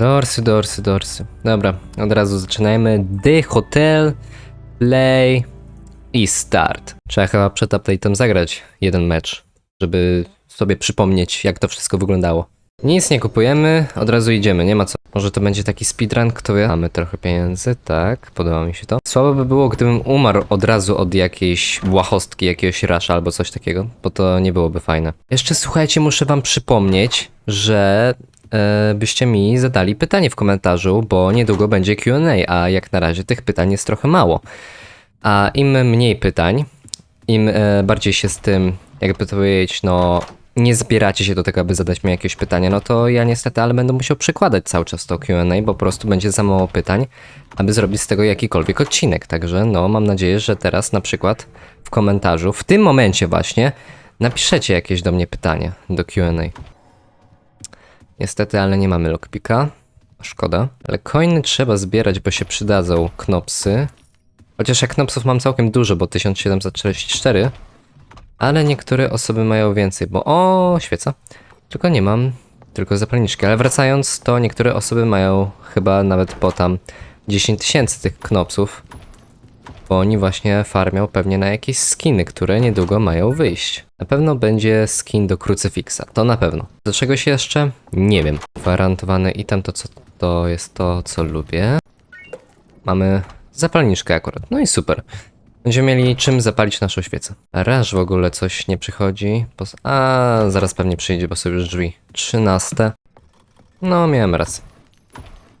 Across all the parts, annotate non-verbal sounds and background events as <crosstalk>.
Dorsy, dorsy, dorsy. Dobra, od razu zaczynajmy. The Hotel, Play i Start. Trzeba chyba przed update'em zagrać jeden mecz, żeby sobie przypomnieć, jak to wszystko wyglądało. Nic nie kupujemy, od razu idziemy, nie ma co. Może to będzie taki speedrun, kto wie. Mamy trochę pieniędzy, tak, podoba mi się to. Słabo by było, gdybym umarł od razu od jakiejś błahostki, jakiegoś rasza albo coś takiego, bo to nie byłoby fajne. Jeszcze słuchajcie, muszę wam przypomnieć, że byście mi zadali pytanie w komentarzu, bo niedługo będzie Q&A, a jak na razie tych pytań jest trochę mało. A im mniej pytań, im e, bardziej się z tym, jakby to powiedzieć, no nie zbieracie się do tego, aby zadać mi jakieś pytanie, no to ja niestety, ale będę musiał przykładać cały czas to Q&A, bo po prostu będzie za mało pytań, aby zrobić z tego jakikolwiek odcinek. Także no, mam nadzieję, że teraz na przykład w komentarzu, w tym momencie właśnie, napiszecie jakieś do mnie pytanie do Q&A. Niestety, ale nie mamy lockpicka. Szkoda. Ale coiny trzeba zbierać, bo się przydadzą knopsy. Chociaż jak knopsów mam całkiem dużo, bo 1744. Ale niektóre osoby mają więcej, bo o, świeca. Tylko nie mam, tylko zapalniczki. Ale wracając, to niektóre osoby mają chyba nawet po tam 10 tysięcy tych knopsów. Bo oni właśnie farmią pewnie na jakieś skiny, które niedługo mają wyjść. Na pewno będzie skin do krucyfiksa, to na pewno. Do czegoś jeszcze? Nie wiem. Gwarantowany item to co to jest to, co lubię. Mamy zapalniczkę akurat, no i super. Będziemy mieli czym zapalić naszą świecę. Raż w ogóle coś nie przychodzi. A, zaraz pewnie przyjdzie, bo są już drzwi. 13. No, miałem rację.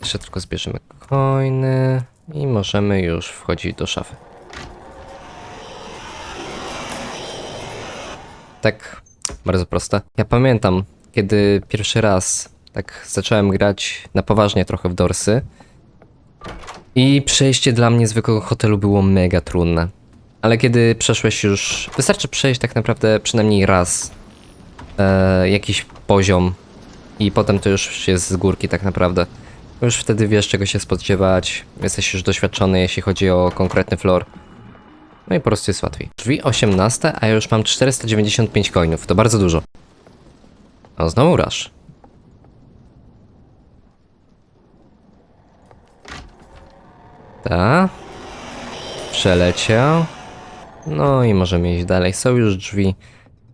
Jeszcze tylko zbierzemy coiny i możemy już wchodzić do szafy. Tak, bardzo proste. Ja pamiętam, kiedy pierwszy raz tak zacząłem grać na poważnie trochę w Dorsy. I przejście dla mnie zwykłego hotelu było mega trudne. Ale kiedy przeszłeś już. Wystarczy przejść tak naprawdę przynajmniej raz e, jakiś poziom, i potem to już jest z górki tak naprawdę. Już wtedy wiesz czego się spodziewać, jesteś już doświadczony jeśli chodzi o konkretny floor. No i po prostu jest łatwiej. Drzwi 18, a ja już mam 495 coinów, to bardzo dużo. O, znowu rush. Ta. Przeleciał. No i możemy iść dalej. Są już drzwi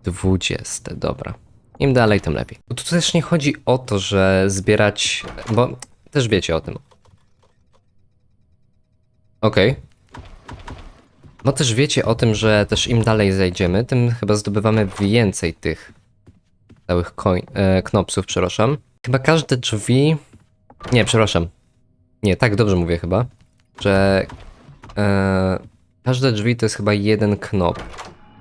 20. Dobra. Im dalej, tym lepiej. Tu też nie chodzi o to, że zbierać. Bo też wiecie o tym. Okej. Bo też wiecie o tym, że też im dalej zejdziemy, tym chyba zdobywamy więcej tych całych coin, e, knopsów, przepraszam. Chyba każde drzwi. Nie, przepraszam. Nie, tak dobrze mówię chyba. Że e, każde drzwi to jest chyba jeden knop.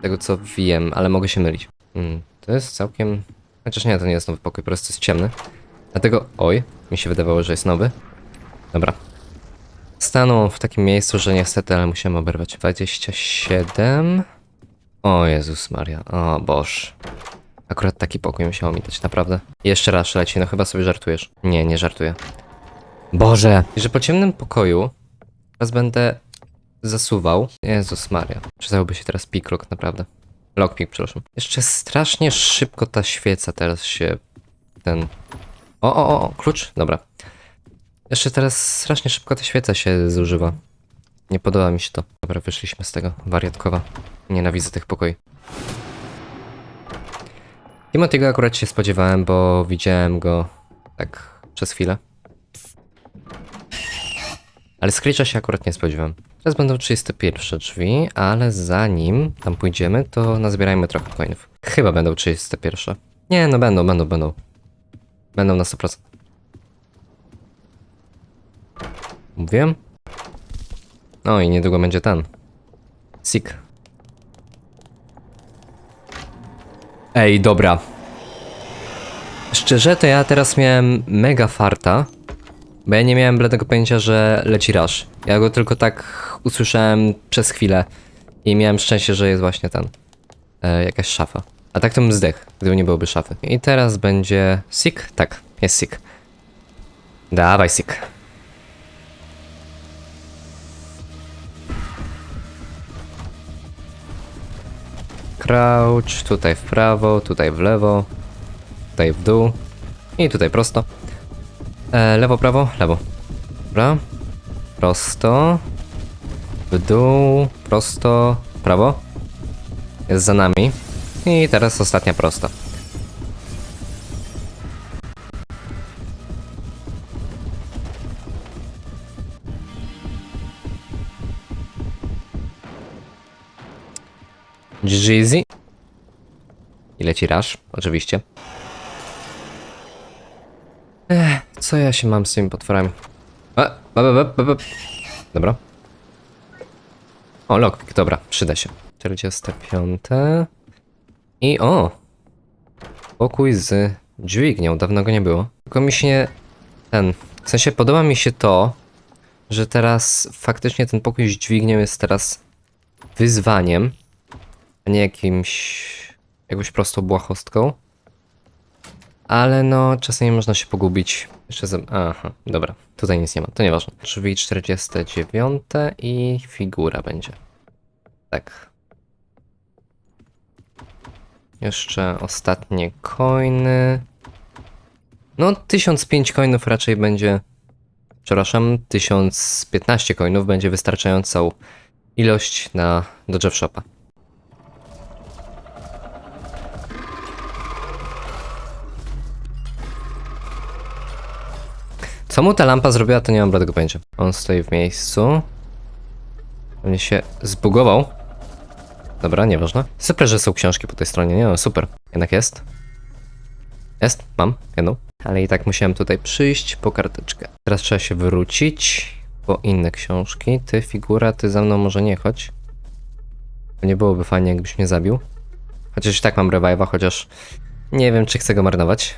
Tego co wiem, ale mogę się mylić. Hmm, to jest całkiem. Chociaż nie, to nie jest nowy pokój, po prostu jest ciemny. Dlatego. Oj, mi się wydawało, że jest nowy. Dobra. Stanął w takim miejscu, że niestety, ale musiałem oberwać. 27. O Jezus Maria, o Boż. Akurat taki pokój musiało mi dać, naprawdę. Jeszcze raz leci, no chyba sobie żartujesz. Nie, nie żartuję. Boże! I że po ciemnym pokoju teraz będę zasuwał. Jezus Maria. Przydałby się teraz picklock, naprawdę. Lockpick, przepraszam. Jeszcze strasznie szybko ta świeca teraz się... ten... O, o, o, klucz? Dobra. Jeszcze teraz strasznie szybko ta świeca się zużywa. Nie podoba mi się to. Dobra, wyszliśmy z tego. Wariatkowa. Nienawidzę tych pokoi. Timothy'ego akurat się spodziewałem, bo widziałem go tak przez chwilę. Ale Screecha się akurat nie spodziewałem. Teraz będą 31 drzwi, ale zanim tam pójdziemy, to nazbierajmy trochę coinów. Chyba będą 31. Nie, no będą, będą, będą. Będą na 100%. Mówiłem? No i niedługo będzie ten. Sik. Ej, dobra. Szczerze, to ja teraz miałem mega farta, bo ja nie miałem bladego pojęcia, że leci rush. Ja go tylko tak usłyszałem przez chwilę i miałem szczęście, że jest właśnie ten. E, jakaś szafa. A tak to bym zdech, gdyby nie byłoby szafy. I teraz będzie Sik? Tak, jest Sik. Dawaj Sik. Crouch, tutaj w prawo, tutaj w lewo, tutaj w dół i tutaj prosto. E, lewo, prawo, lewo. Dobra. Prosto. W dół, prosto, prawo. Jest za nami. I teraz ostatnia prosta. Jeezy. I leci rasz, oczywiście. Ech, co ja się mam z tymi potworami? A, ba, ba, ba, ba. Dobra. O, lockpick, dobra, przyda się. 45. I o! Pokój z dźwignią, dawno go nie było. Tylko mi się. Ten... W sensie podoba mi się to, że teraz faktycznie ten pokój z dźwignią jest teraz wyzwaniem, a nie jakimś... jakąś prostą błahostką. Ale no, czasami można się pogubić. Jeszcze za... Aha, dobra. Tutaj nic nie ma, to nieważne. Drzwi 49 i figura będzie. Tak. Jeszcze ostatnie coiny. No, 1005 coinów raczej będzie... Przepraszam, 1015 coinów będzie wystarczającą ilość na do Jeff Shopa. Co mu ta lampa zrobiła, to nie mam bladego pojęcia. On stoi w miejscu. Pewnie się zbugował. Dobra, nieważne. Super, że są książki po tej stronie, nie no, super. Jednak jest. Jest, mam, jedną. Ale i tak musiałem tutaj przyjść po karteczkę. Teraz trzeba się wrócić po inne książki. Ty, figura, ty za mną może nie chodź. Nie byłoby fajnie, jakbyś mnie zabił. Chociaż i tak mam revive'a, chociaż nie wiem, czy chcę go marnować.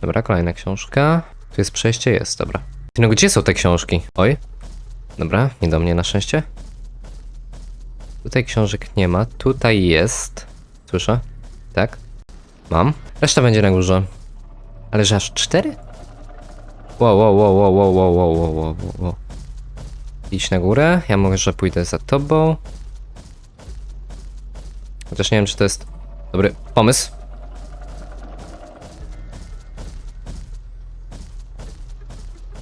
Dobra, kolejna książka. Tu jest przejście? Jest, dobra. No gdzie są te książki? Oj. Dobra, nie do mnie na szczęście. Tutaj książek nie ma. Tutaj jest. Słyszę? Tak? Mam. Reszta będzie na górze. Ale że aż cztery? Wow, wow, wow, wow, wow, wow, wow, wow, wow, wow. Idź na górę. Ja może pójdę za tobą. Chociaż nie wiem, czy to jest dobry pomysł.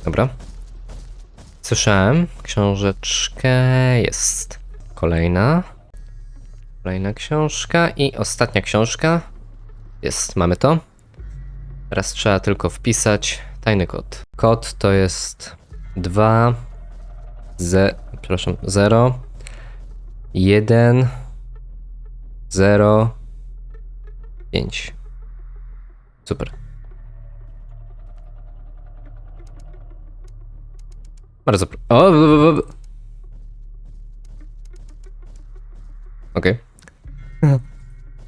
Dobra. Słyszałem. Książeczkę jest. Kolejna. Kolejna książka i ostatnia książka. Jest, mamy to. Teraz trzeba tylko wpisać tajny kod. Kod to jest 2 z, przepraszam, 0 1 0 5. Super. Bardzo. Pro... O! Okej. <laughs>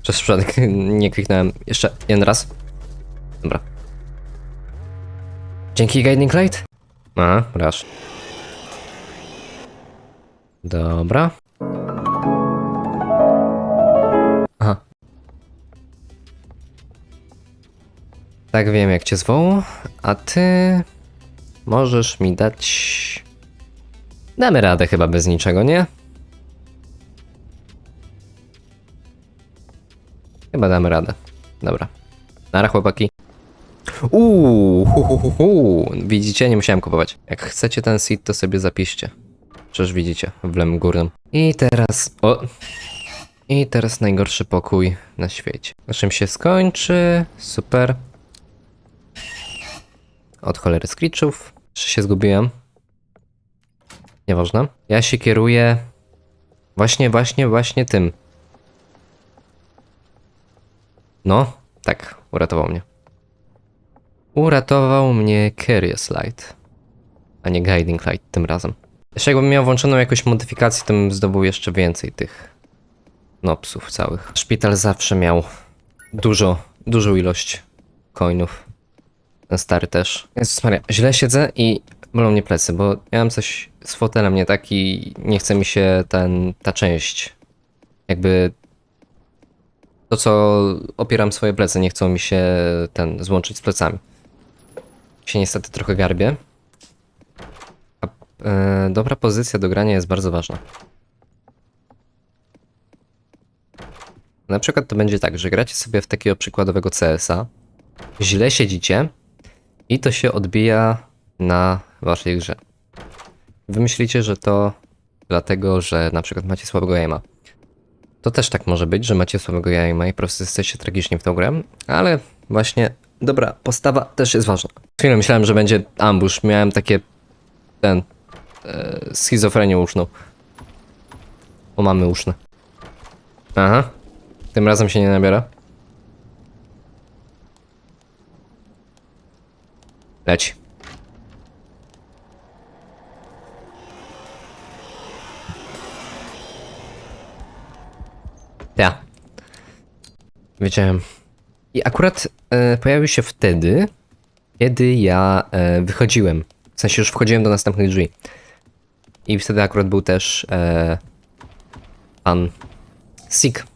Przez przypadek nie kliknąłem. Jeszcze jeden raz. Dobra. Dzięki Guiding Light. A, raz. Dobra. Aha. Tak wiem jak cię zwoł, a ty możesz mi dać... Damy radę chyba bez niczego, nie? Chyba damy radę. Dobra. Nara chłopaki. Uuu, hu, hu, hu. Widzicie? Nie musiałem kupować. Jak chcecie ten seed, to sobie zapiszcie. Przecież widzicie, w lewym górnym. I teraz... O! I teraz najgorszy pokój na świecie. Na czym się skończy? Super. Od cholery screechów. Czy się zgubiłem? Nieważne. Ja się kieruję... Właśnie, właśnie, właśnie tym. No, tak, uratował mnie. Uratował mnie Curious Light, a nie Guiding Light tym razem. Jeszcze jakbym miał włączoną jakąś modyfikację, to bym zdobył jeszcze więcej tych nopsów całych. Szpital zawsze miał dużo, dużą ilość coinów. Ten stary też. Jezus Maria, źle siedzę i bolą mnie plecy, bo miałem coś z fotelem nie tak i nie chce mi się ten, ta część jakby to, co opieram swoje plecy, nie chcą mi się ten złączyć z plecami. Się niestety trochę garbię. A, e, dobra pozycja do grania jest bardzo ważna. Na przykład to będzie tak, że gracie sobie w takiego przykładowego CS-a, źle siedzicie I to się odbija na waszej grze. Wy myślicie, że to dlatego, że na przykład macie słabego aima. To też tak może być, że macie słabego aima i po prostu jesteście tragicznie w tą grę, ale właśnie dobra postawa też jest ważna. Chwilę myślałem, że będzie ambush. Miałem takie ten e, schizofrenię uszną. O mamy uszne. Aha. Tym razem się nie nabiera. Leć. Wiedziałem. I akurat e, pojawił się wtedy, kiedy ja e, wychodziłem. W sensie już wchodziłem do następnych drzwi. I wtedy akurat był też e, pan Sik.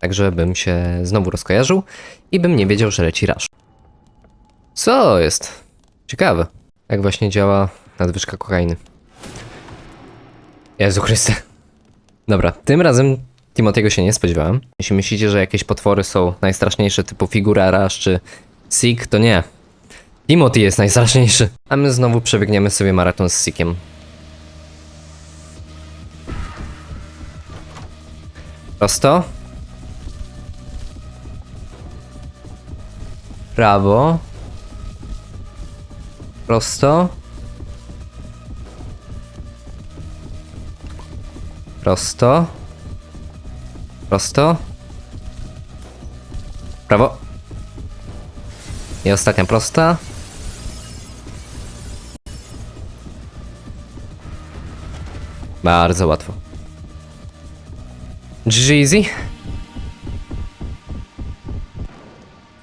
Także bym się znowu rozkojarzył i bym nie wiedział, że leci rasz. Co jest? Ciekawe. Jak właśnie działa nadwyżka kokainy. Jezu Chryste. Dobra, tym razem Timothy'ego się nie spodziewałem. Jeśli myślicie, że jakieś potwory są najstraszniejsze typu figura Rush czy Sik, to nie. Timothy jest najstraszniejszy. A my znowu przebiegniemy sobie maraton z Sikiem. Prosto. Prawo. Prosto. Prosto. Prosto. Prawo. I ostatnia prosta. Bardzo łatwo. Jeezy.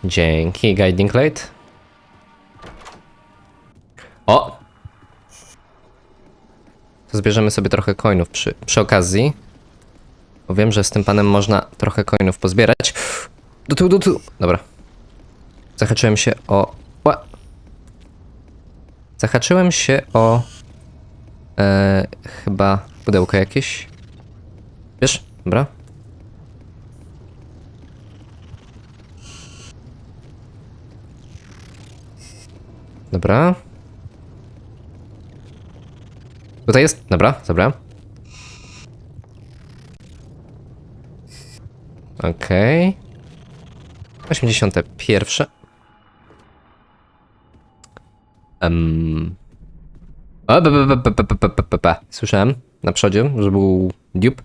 Dzięki, Guiding Light. O! To zbierzemy sobie trochę coinów przy, przy okazji. Bo wiem, że z tym panem można trochę coinów pozbierać. Do tyłu, do tyłu. Dobra. Zahaczyłem się o... Ła. Zahaczyłem się o... E, chyba pudełko jakieś. Wiesz? Dobra. Dobra. Tutaj jest. Dobra, dobra. Okej. Okay. 81. Um. O, Słyszałem na przodzie, że był dziób.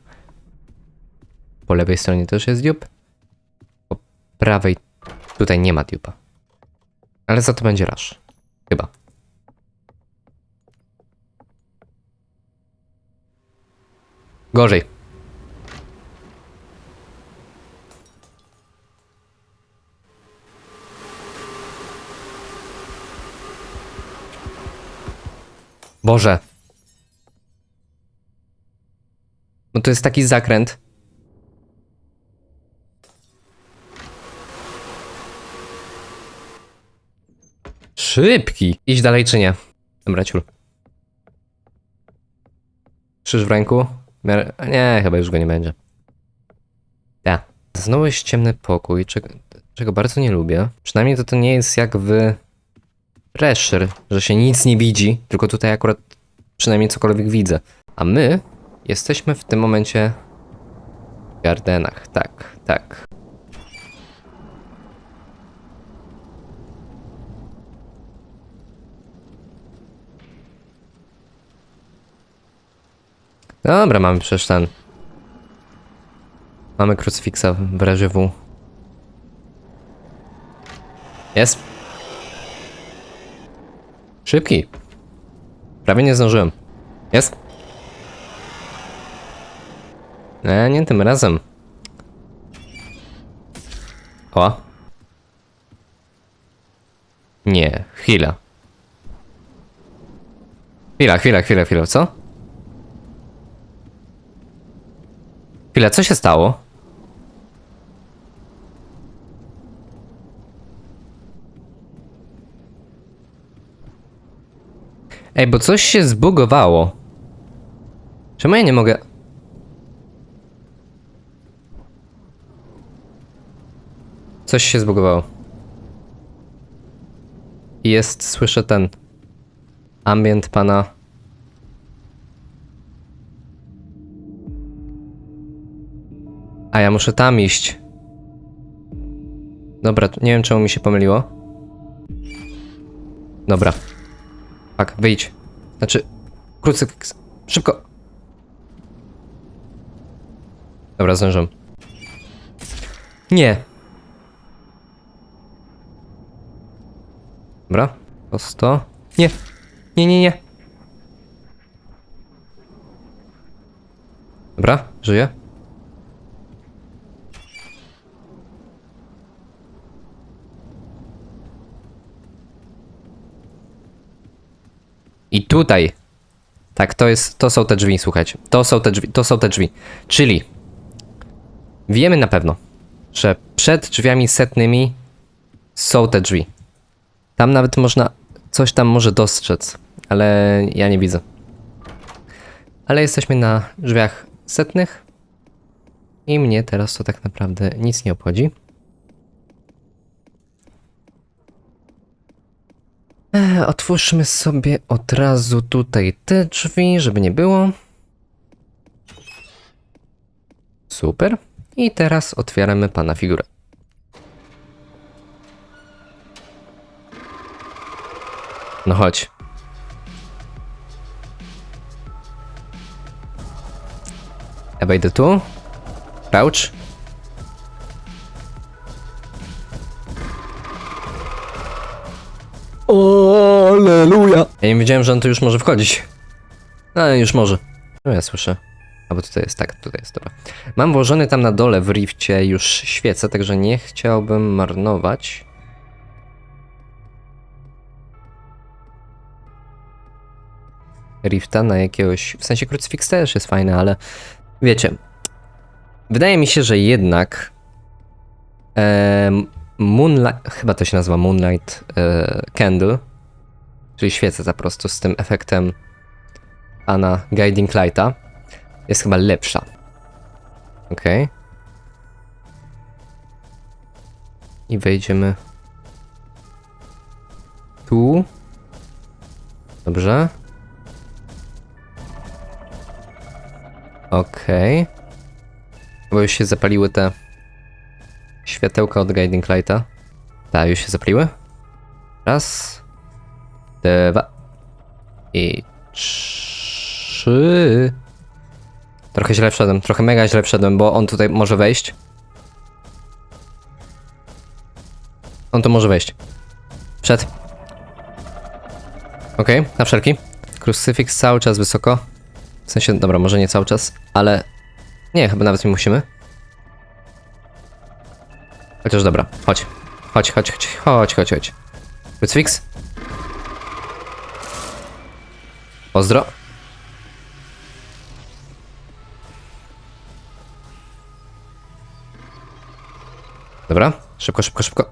Po lewej stronie też jest dziób. Po prawej tutaj nie ma dziuba. Ale za to będzie rasz. Chyba. Gorzej. Boże. No to jest taki zakręt. Szybki. Iść dalej czy nie? Dobra, ciul. Krzyż w ręku. Miar... Nie, chyba już go nie będzie. Ja. Znowu jest ciemny pokój, czego, czego bardzo nie lubię. Przynajmniej to to nie jest jak w Pressure, że się nic nie widzi, tylko tutaj akurat przynajmniej cokolwiek widzę. A my jesteśmy w tym momencie w Gardenach. Tak, tak. Dobra, mamy przecież ten. Mamy krucyfiksa w W. Jest. Szybki. Prawie nie zdążyłem. Jest. Nie, nie tym razem. O. Nie, chwila. Chwila, chwila, chwila, chwila, co? Chwila, co się stało? Ej, bo coś się zbugowało. Czemu ja nie mogę... Coś się zbugowało. Jest, słyszę ten ambient pana. A ja muszę tam iść. Dobra, nie wiem czemu mi się pomyliło. Dobra. Tak, wyjdź. Znaczy, krucyfiks. Szybko. Dobra, zdążę. Nie. Dobra, prosto. Nie. Nie, nie, nie. Dobra, żyję. I tutaj. Tak, to jest, to są te drzwi, słuchajcie. To są te drzwi, to są te drzwi. Czyli wiemy na pewno, że przed drzwiami setnymi są te drzwi. Tam nawet można, coś tam może dostrzec, ale ja nie widzę. Ale jesteśmy na drzwiach setnych i mnie teraz to tak naprawdę nic nie obchodzi. E, Otwórzmy sobie od razu tutaj te drzwi, żeby nie było. Super. I teraz otwieramy pana figurę. No chodź. Ja wejdę tu. Crouch. Aleluja! Ja nie wiedziałem, że on tu już może wchodzić. No, ale już może. No ja słyszę. Albo tutaj jest, tak, tutaj jest, dobra. Mam włożony tam na dole w rifcie już świecę, także nie chciałbym marnować. Rifta na jakiegoś. W sensie krucyfiks też jest fajny, ale wiecie. Wydaje mi się, że jednak. em, Moonlight. Chyba to się nazywa Moonlight e, Candle. Czyli świecę po prostu z tym efektem Ana Guiding Lighta. Jest chyba lepsza. Okej. I wejdziemy tu. Dobrze. Okej. Bo już się zapaliły te światełka od Guiding Lighta. Tak, już się zapaliły. Raz. Dwa. I trzy. Trochę źle wszedłem, trochę mega źle wszedłem, bo on tutaj może wejść. On tu może wejść. Przed. Okej, na wszelki. Crucifix cały czas wysoko. W sensie, dobra, może nie cały czas, ale... Nie, chyba nawet nie musimy. Chociaż dobra, chodź. Chodź, chodź, chodź, chodź, chodź, chodź. Crucifix. Pozdro. Dobra, szybko, szybko, szybko.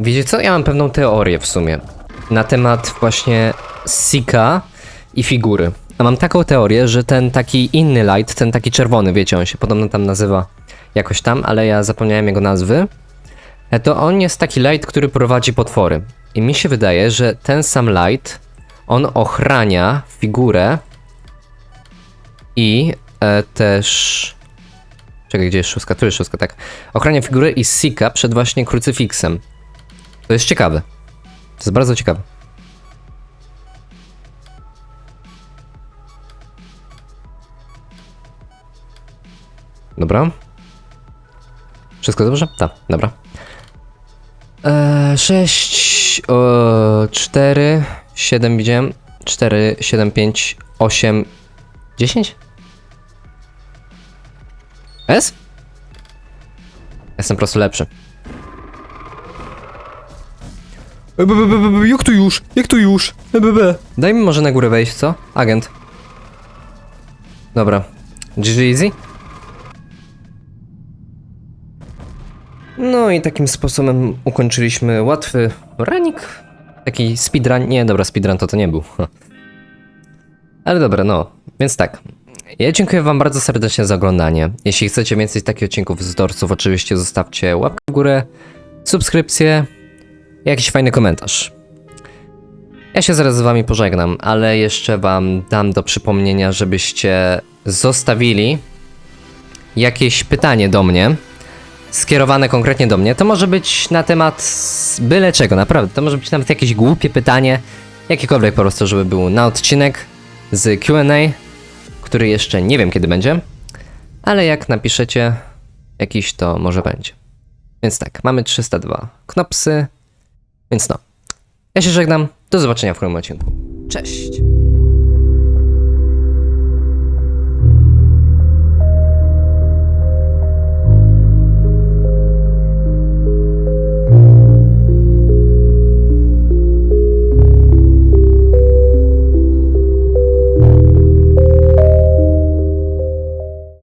Wiecie co? Ja mam pewną teorię w sumie na temat właśnie Sika i figury. A mam taką teorię, że ten taki inny light, ten taki czerwony, wiecie, on się podobno tam nazywa jakoś tam, ale ja zapomniałem jego nazwy. E, To on jest taki light, który prowadzi potwory. I mi się wydaje, że ten sam light, on ochrania figurę i e, też... Czekaj, gdzie jest szóstka? Tu jest szóstka, tak. Ochrania figurę i Sika przed właśnie krucyfiksem. To jest ciekawe. To jest bardzo ciekawe. Dobra. Wszystko dobrze? Tak, dobra. Eee, 6, 4, 7 widziałem. 4, 7, 5, 8, 10? S? Jestem po prostu lepszy. E, b, b, b, b, jak to już? Jak to już? E, b, b. Daj mi może na górę wejść, co? Agent. Dobra. GG easy? No i takim sposobem ukończyliśmy łatwy ranik. Taki speedrun. Nie, dobra, speedrun to to nie był. Ale dobra, no. Więc tak. Ja dziękuję wam bardzo serdecznie za oglądanie. Jeśli chcecie więcej takich odcinków z dorców, oczywiście zostawcie łapkę w górę, subskrypcję jakiś fajny komentarz. Ja się zaraz z wami pożegnam, ale jeszcze wam dam do przypomnienia, żebyście zostawili jakieś pytanie do mnie, skierowane konkretnie do mnie. To może być na temat byle czego, naprawdę. To może być nawet jakieś głupie pytanie, jakiekolwiek po prostu, żeby był na odcinek z Q&A, który jeszcze nie wiem kiedy będzie, ale jak napiszecie jakiś, to może będzie. Więc tak, mamy 302 knopsy, więc no. Ja się żegnam, do zobaczenia w kolejnym odcinku. Cześć!